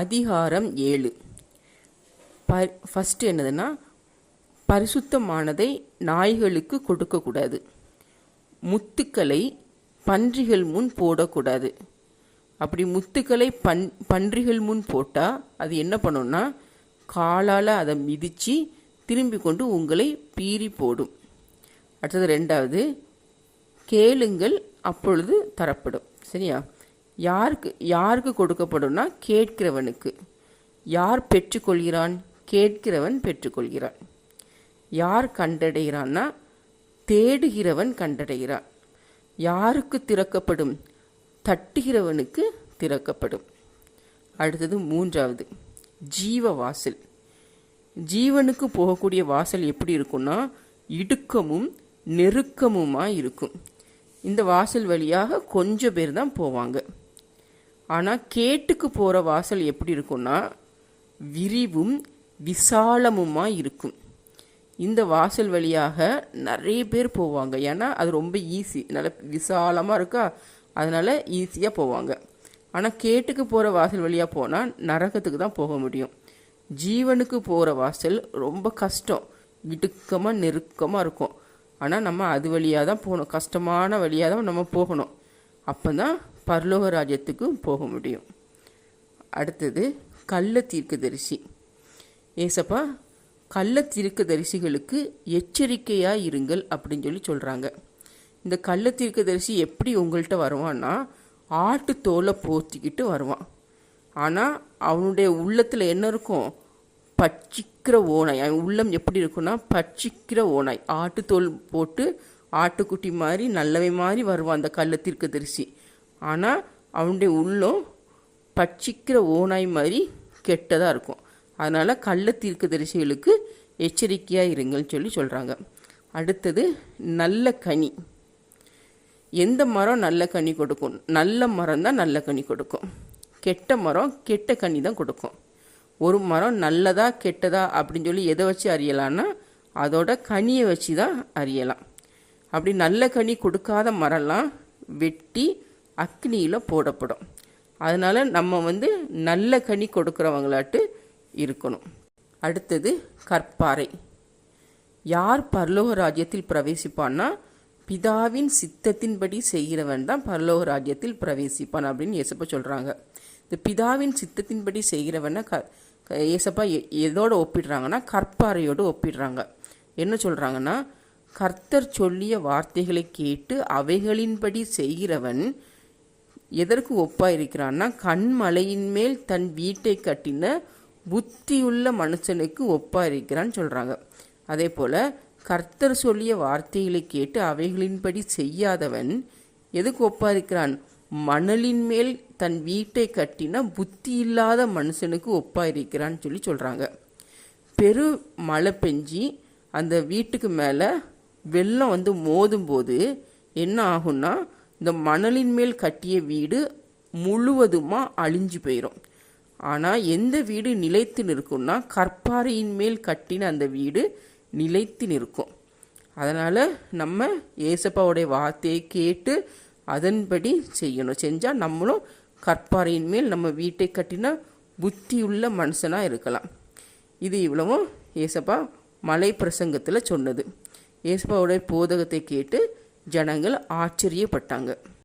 அதிகாரம் ஏழு. ப ஃபஸ்ட்டு என்னதுன்னா பரிசுத்தமானதை நாய்களுக்கு கொடுக்கக்கூடாது. முத்துக்களை பன்றிகள் முன் போடக்கூடாது. அப்படி முத்துக்களை பன் பன்றிகள் முன் போட்டால் அது என்ன பண்ணும்னா காலால் அதை மிதித்து திரும்பி கொண்டு உங்களை பீறி போடும். அடுத்தது ரெண்டாவது கேளுங்கள் அப்பொழுது தரப்படும். சரியா? யாருக்கு யாருக்கு கொடுக்கப்படும்னா கேட்கிறவனுக்கு. யார் பெற்றுக்கொள்கிறான்? கேட்கிறவன் பெற்றுக்கொள்கிறான். யார் கண்டடைகிறான்னா தேடுகிறவன் கண்டடைகிறான். யாருக்கு திறக்கப்படும்? தட்டுகிறவனுக்கு திறக்கப்படும். அடுத்தது மூன்றாவது ஜீவ வாசல். ஜீவனுக்கு போகக்கூடிய வாசல் எப்படி இருக்கும்னா இடுக்கமும் நெருக்கமுமாக இருக்கும். இந்த வாசல் வழியாக கொஞ்சம் பேர் தான் போவாங்க. ஆனால் கேட்டுக்கு போகிற வாசல் எப்படி இருக்கும்னா விரிவும் விசாலமுமா இருக்கும். இந்த வாசல் வழியாக நிறைய பேர் போவாங்க. ஏன்னா அது ரொம்ப ஈஸி நல்ல விசாலமாக இருக்கா? அதனால் ஈஸியாக போவாங்க. ஆனால் கேட்டுக்கு போகிற வாசல் வழியாக போனால் நரகத்துக்கு தான் போக முடியும். ஜீவனுக்கு போகிற வாசல் ரொம்ப கஷ்டம். இடுக்கமாக நெருக்கமாக இருக்கும். ஆனால் நம்ம அது வழியாக தான் போகணும். கஷ்டமான வழியாக தான் நம்ம போகணும். அப்போ தான் பரலோக ராஜ்யத்துக்கும் போக முடியும். அடுத்தது கள்ள தீர்க்கதரிசி. ஏசப்பா கள்ள தீர்க்கதரிசிகளுக்கு எச்சரிக்கையாக இருங்கள் அப்படின்னு சொல்லி சொல்கிறாங்க இந்த கள்ள தீர்க்கதரிசி எப்படி உங்கள்கிட்ட வருவான்னா ஆட்டு தோலை போத்திக்கிட்டு வருவான். ஆனால் அவனுடைய உள்ளத்தில் என்ன இருக்கும்? பச்சிக்கிற ஓனாய் அவன் உள்ளம் எப்படி இருக்குன்னா பச்சிக்கிற ஓனாய் ஆட்டுத்தோல் போட்டு ஆட்டுக்குட்டி மாதிரி நல்லவை மாதிரி வருவான் அந்த கள்ள தீர்க்கதரிசி. ஆனால் அவனுடைய உள்ளம் பட்சிக்கிற ஓனாய் மாதிரி கெட்டதாக இருக்கும். அதனால் கள்ள தீர்க்க தரிசிகளுக்கு எச்சரிக்கையாக இருங்கள்னு சொல்லி சொல்கிறாங்க அடுத்தது நல்ல கனி. எந்த மரம் நல்ல கனி கொடுக்கும்? நல்ல மரம் தான் நல்ல கனி கொடுக்கும். கெட்ட மரம் கெட்ட கனி தான் கொடுக்கும். ஒரு மரம் நல்லதா கெட்டதா அப்படின்னு சொல்லி எதை வச்சு அறியலான்னா அதோட கனியை வச்சு தான் அறியலாம். அப்படி நல்ல கனி கொடுக்காத மரம்லாம் வெட்டி அக்னியில் போடப்படும். அதனால் நம்ம வந்து நல்ல கனி கொடுக்குறவங்களாட்டு இருக்கணும். அடுத்தது கற்பாறை. யார் பரலோக ராஜ்யத்தில் பிரவேசிப்பான்னா பிதாவின் சித்தத்தின்படி செய்கிறவன் தான் பரலோக ராஜ்யத்தில் பிரவேசிப்பான் அப்படின்னு ஏசப்பா சொல்கிறாங்க இந்த பிதாவின் சித்தத்தின்படி செய்கிறவனை க க- ஏசப்பா எ- ஒப்பிடுறாங்கன்னா கற்பாறையோடு ஒப்பிடுறாங்க. என்ன சொல்கிறாங்கன்னா கர்த்தர் சொல்லிய வார்த்தைகளை கேட்டு அவைகளின்படி செய்கிறவன் எதற்கு ஒப்பாயிருக்கிறான்னா கண்மலையின் மேல் தன் வீட்டை கட்டின புத்தியுள்ள மனுஷனுக்கு ஒப்பாக இருக்கிறான்னு சொல்கிறாங்க அதே போல் கர்த்தர் சொல்லிய வார்த்தைகளை கேட்டு அவைகளின்படி செய்யாதவன் எதுக்கு ஒப்பா இருக்கிறான் மணலின் மேல் தன் வீட்டை கட்டின புத்தி இல்லாத மனுஷனுக்கு ஒப்பா இருக்கிறான்னு சொல்லி சொல்கிறாங்க பெரு மழை பெஞ்சி அந்த வீட்டுக்கு மேலே வெள்ளம் வந்து மோதும்போது என்ன ஆகும்னா இந்த மணலின் மேல் கட்டிய வீடு முழுவதுமாக அழிஞ்சு போயிடும் ஆனால் எந்த வீடு நிலைத்து நிற்கும்னா கற்பாறையின் மேல் கட்டின அந்த வீடு நிலைத்து நிற்கும். அதனால் நம்ம ஏசப்பாவுடைய வார்த்தையை கேட்டு அதன்படி செய்யணும். செஞ்சால் நம்மளும் கற்பாறையின் மேல் நம்ம வீட்டை கட்டினா புத்தியுள்ள மனுஷனாக இருக்கலாம். இது இவ்வளவும் ஏசப்பா மலை பிரசங்கத்தில் சொன்னது. ஏசப்பாவுடைய போதகத்தை கேட்டு ஜனங்கள் ஆச்சரியப்பட்டாங்க.